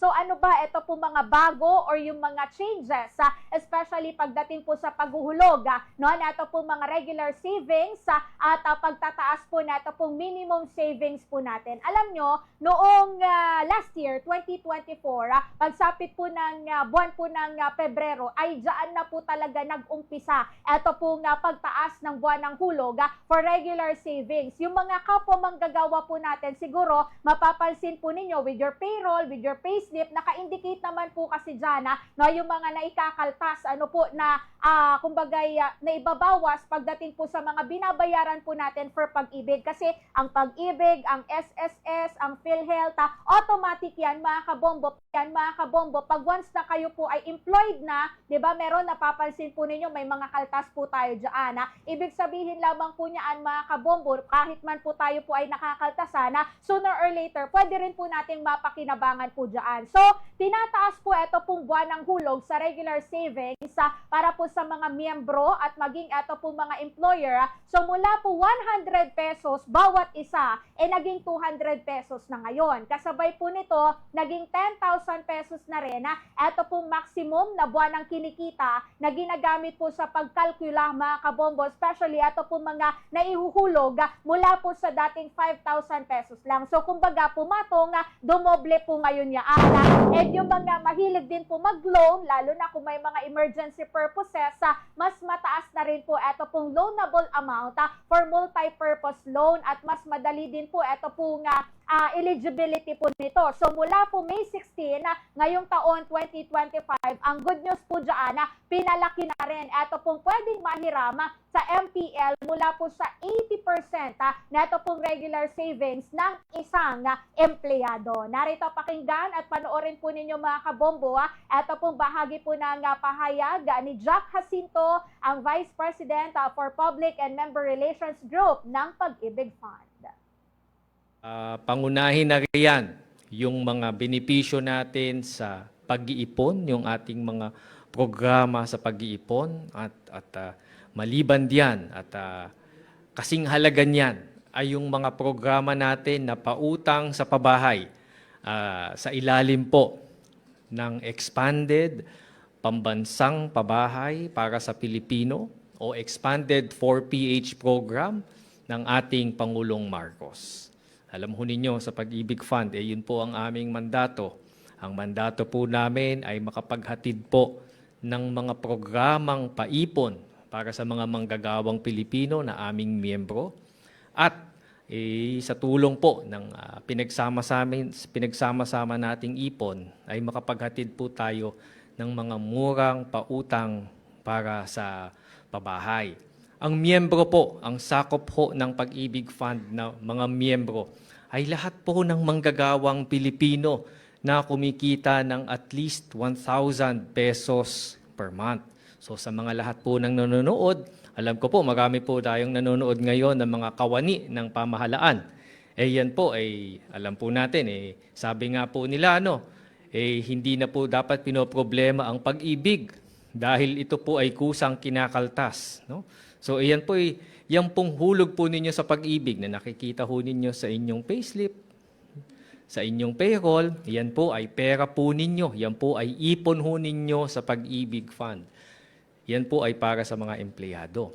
So ano ba ito po mga bago or yung mga changes, ah, especially pagdating po sa paghuhulog, ah, no? Ito po mga regular savings ah, at pagtataas po na pong minimum savings po natin. Alam nyo, noong ah, last year, 2024, ah, pagsapit po ng ah, buwan po ng ah, Pebrero, ay dyan na po talaga nag-umpisa. Ito po nga pagtaas ng buwan ng hulog ah, for regular savings. Yung mga kapwa manggagawa po natin, siguro mapapansin po ninyo with your payroll, with your payslip, naka-indicate naman po kasi dyan ah, no, yung mga naikakaltas, ano po na, ah, kumbaga, ah, naibabawas pagdating po sa mga binabayaran po natin for pag-ibig. Kasi ang pag-ibig, ang SSS, ang PhilHealth, ah, automatic yan, mga kabombo, yan, mga kabombo. Pag once na kayo po ay employed na, di ba, meron napapansin po ninyo, may mga kaltas po tayo dyan. ah. Ibig sabihin lamang po niyan, mga kabombo, kahit man po tayo po ay nakakaltasan, na sooner or later, pwede rin po nating mapakinabangan po dyan. So, tinataas po ito pong buwan ng hulog sa regular savings ah, para po sa mga miyembro at maging ito po mga employer. ah. So, mula po 100 pesos bawat isa, eh naging 200 pesos na ngayon. Kasabay po nito, naging 10,000 pesos na rin. ah. Ito pong maximum na buwan ng kinikita na ginagamit po sa pagkalkula mga kabombo, especially ito po mga naihuhulog ah, mula po sa dating 5,000 pesos lang. So, kumbaga, pumatong, ah, dumoble po ngayon niya. And yung mga mahilig din po mag-loan, lalo na kung may mga emergency purposes, ah, mas mataas na rin po ito pong loanable amount ah, for multi-purpose loan. At mas madali din po ito po nga ah, eligibility po nito. So mula po May 16 na ngayong taon 2025, ang good news po dyan na pinalaki na rin ito pong pwedeng mahirama sa MPL mula po sa 80% ah, na ito pong regular savings ng isang ah, empleyado. Narito pakinggan at panoorin po ninyo mga kabombo. ah. Ito pong bahagi po ng ah, pahayag ah, ni Jack Jacinto, ang Vice President ah, for Public and Member Relations Group ng Pag-ibig Fund. Ah, pangunahin na riyan yung mga benepisyo natin sa pag-iipon, yung ating mga programa sa pag-iipon at at ah, maliban diyan at ah, kasing halaga niyan ay yung mga programa natin na pautang sa pabahay ah, sa ilalim po ng expanded pambansang pabahay para sa Pilipino o expanded 4PH program ng ating Pangulong Marcos. Alam ho ninyo sa Pag-ibig Fund, eh, yun po ang aming mandato. Ang mandato po namin ay makapaghatid po ng mga programang paipon para sa mga manggagawang Pilipino na aming miyembro at eh, sa tulong po ng ah, pinagsama sa pinagsama-sama nating ipon ay makapaghatid po tayo ng mga murang pautang para sa pabahay. Ang miyembro po, ang sakop po ng Pag-ibig Fund na mga miyembro ay lahat po ng manggagawang Pilipino na kumikita ng at least 1,000 pesos per month. So sa mga lahat po ng nanonood, alam ko po marami po tayong nanonood ngayon ng mga kawani ng pamahalaan. Eh yan po ay alam po natin eh sabi nga po nila ano, eh hindi na po dapat pinoproblema ang pag-ibig dahil ito po ay kusang kinakaltas, no? So iyan po ay yan pong hulog po ninyo sa pag-ibig na nakikita ho ninyo sa inyong payslip, sa inyong payroll, yan po ay pera po ninyo. Yan po ay ipon ho ninyo sa pag-ibig fund. Yan po ay para sa mga empleyado.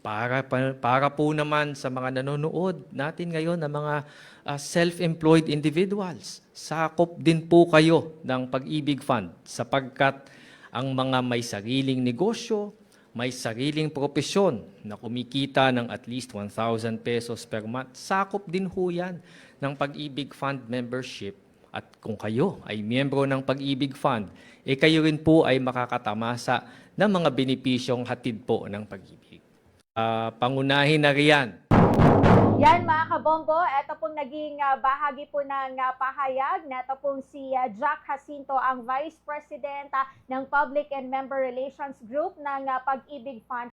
Para, pa- para po naman sa mga nanonood natin ngayon na mga ah, self-employed individuals. Sakop din po kayo ng pag-ibig fund sapagkat ang mga may sariling negosyo, may sariling propesyon na kumikita ng at least 1,000 pesos per month, sakop din ho yan ng Pag-ibig Fund membership. At kung kayo ay miyembro ng Pag-ibig Fund, eh kayo rin po ay makakatamasa ng mga benepisyong hatid po ng pag-ibig. Ah, pangunahin na riyan Yan mga kabombo, ito pong naging ah, bahagi po ng ah, pahayag na ito pong si ah, Jack Jacinto, ang Vice President ah, ng Public and Member Relations Group ng ah, Pag-ibig Fund.